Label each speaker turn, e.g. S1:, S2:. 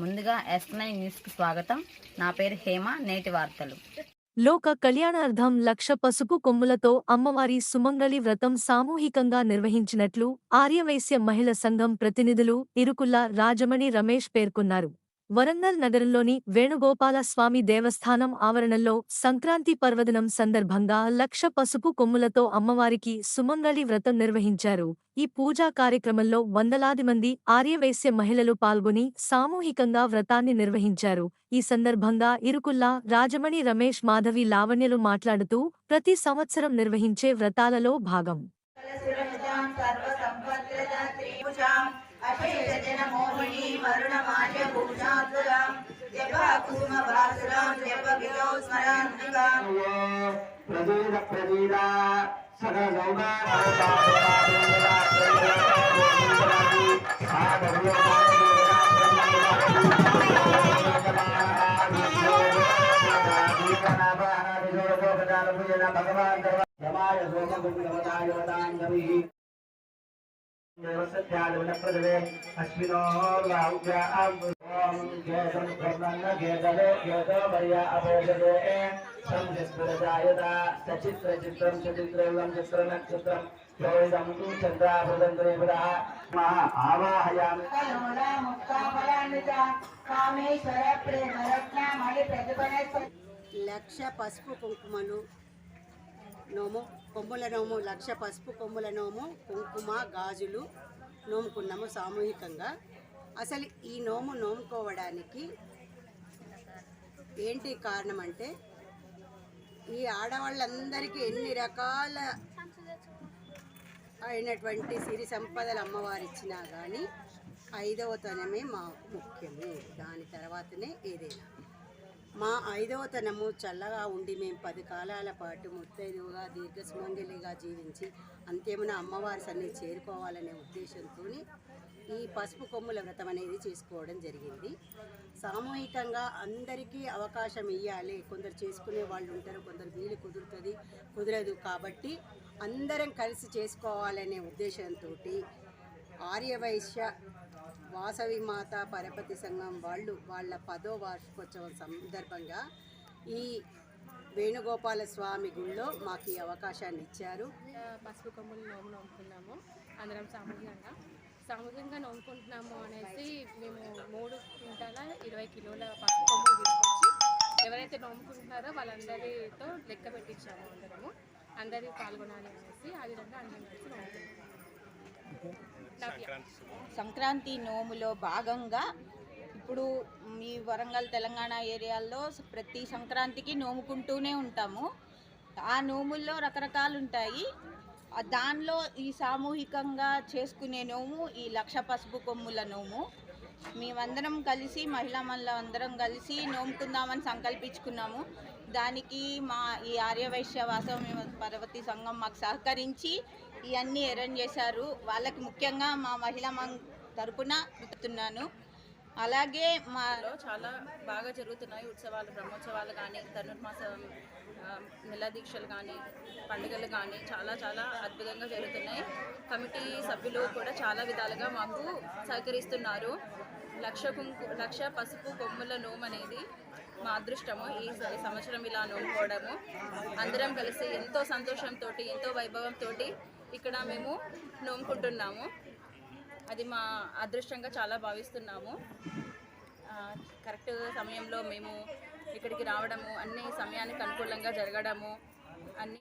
S1: ముందుగా yes nine న్యూస్కి స్వాగతం. నా పేరు హేమ నేటి వార్తలు.
S2: లోక కళ్యాణార్థం లక్ష పసుపు కొమ్ములతో అమ్మవారి సుమంగళి వ్రతం సామూహికంగా నిర్వహించినట్లు ఆర్యవైశ్య మహిళ సంఘం ప్రతినిధులు ఇరుకుల్ల రాజమణి రమేష్ పేర్కొన్నారు. వరంగల్ నగరంలోని వేణుగోపాల స్వామి దేవస్థానం ఆవరణలో సంక్రాంతి పర్వదినం సందర్భంగా లక్ష పసుపు కొమ్ములతో అమ్మవారికి సుమంగళి వ్రతం నిర్వహించారు. ఈ పూజా కార్యక్రమంలో వందలాది మంది ఆర్యవైశ్య మహిళలు పాల్గొని సామూహికంగా వ్రతాన్ని నిర్వహించారు. ఈ సందర్భంగా ఇరుకుల్లా రాజమణి రమేష్ మాధవి లావణ్యలు మాట్లాడుతూ ప్రతి సంవత్సరం నిర్వహించే వ్రతాలలో భాగం.
S3: అశేషజనమోహినీ వరుణమాల్య భూషాద్వరాం జపకూమవాసురాం జపవిదో స్మరాంతికాం
S4: ప్రదీద ప్రదీద సగౌగా భగవాన్ యమాయ సోమగుణవదాయ వదాంగమి దేవసత్యాదివనప్రదవే అశ్వినోర్వావ్యాం ఓం కేశం బ్రహ్మన్న కేదలే కేదో మర్య అభోజదే సంజస్వరజాయత సచిత్ర చిత్రం చచిత్రం చిత్ర నక్షత్రం లోహితం చంద్రాభృదంద్రేభురः మహా ఆవాహయామి
S3: కలోలా ముక్తాఫలాన్విత కామేశ్వర ప్రేమరత్న మణి ప్రతిపన
S5: లక్ష పసుపు కుంకుమలు నోము కొమ్ముల నోము లక్ష పసుపు కొమ్ముల నోము కుంకుమ గాజులు నోముకున్నాము సామూహికంగా. అసలు ఈ నోము నోముకోవడానికి ఏంటి కారణం అంటే ఈ ఆడవాళ్ళందరికీ ఎన్ని రకాల అయినటువంటి సిరి సంపదలు అమ్మవారు ఇచ్చినా కానీ ఐదవతనమే మాకు ముఖ్యము. దాని తర్వాతనే ఏదైనా. మా ఐదవతనము చల్లగా ఉండి మేము పది కాలాల పాటు ముత్తైదువుగా దీర్ఘసుమంగళిగా జీవించి అంతేమున అమ్మవారి సన్ని చేరుకోవాలనే ఉద్దేశంతో ఈ పసుపు కొమ్ముల వ్రతం అనేది చేసుకోవడం జరిగింది. సామూహికంగా అందరికీ అవకాశం ఇవ్వాలి కొందరు చేసుకునే వాళ్ళు ఉంటారు కొందరు వీలు కుదురుతుంది కుదరదు కాబట్టి అందరం కలిసి చేసుకోవాలనే ఉద్దేశంతో ఆర్యవైశ్య వాసవి మాత పరపతి సంఘం వాళ్ళు వాళ్ళ పదో వార్షికోత్సవం సందర్భంగా ఈ వేణుగోపాల స్వామి గుళ్ళో మాకు ఈ అవకాశాన్ని ఇచ్చారు.
S6: పసుపు కొమ్ములు నోము నోముకున్నాము. అందరం సామూహికంగా. సామూహికంగా నోముకుంటున్నాము అనేసి మేము మూడు క్వింటాల ఇరవై కిలోల పసుపు కొమ్ములు తీసుకొచ్చి ఎవరైతే నోముకుంటున్నారో వాళ్ళందరితో లెక్క పెట్టించాము అందరము. అందరి పాల్గొనాలి అనేసి అది విధంగా అందరం కలిసి నోముకున్నాము నవ్య.
S7: సంక్రాంతి. నోములో భాగంగా ఇప్పుడు మీ వరంగల్ తెలంగాణ ఏరియాల్లో ప్రతి సంక్రాంతికి నోముకుంటూనే ఉంటాము. ఆ నోముల్లో రకరకాలు ఉంటాయి ఆ దానిలో ఈ సామూహికంగా చేసుకునే నోము ఈ లక్ష పసుపు కొమ్ముల నోము. మేమందరం కలిసి మహిళా మహిళ అందరం కలిసి నోముకుందామని సంకల్పించుకున్నాము. దానికి మా ఈ ఆర్యవైశ్య వాసవి పర్వతి సంఘం మాకు సహకరించి ఇవన్నీ అరేంజ్ చేశారు. వాళ్ళకి ముఖ్యంగా మా మహిళా మం- తరపున చెప్తున్నాను అలాగే
S8: మాలో చాలా బాగా జరుగుతున్నాయి ఉత్సవాలు బ్రహ్మోత్సవాలు కానీ ధనుర్మాసం ఆ, దీక్షలు కానీ పండుగలు కానీ చాలా చాలా అద్భుతంగా జరుగుతున్నాయి. కమిటీ సభ్యులు కూడా చాలా విధాలుగా మాకు సహకరిస్తున్నారు. లక్ష కుంకు లక్ష పసుపు కొమ్ముల నోము అనేది మా అదృష్టము. ఈ ఈ సంవత్సరం ఇలా నోముకోవడము. అందరం కలిసి ఎంతో సంతోషంతో ఎంతో వైభవంతో ఇక్కడ మేము నోముకుంటున్నాము. అది మా అదృష్టంగా చాలా భావిస్తున్నాము. కరెక్ట్ సమయంలో మేము ఇక్కడికి రావడము అన్ని సమయానికి అనుకూలంగా జరగడము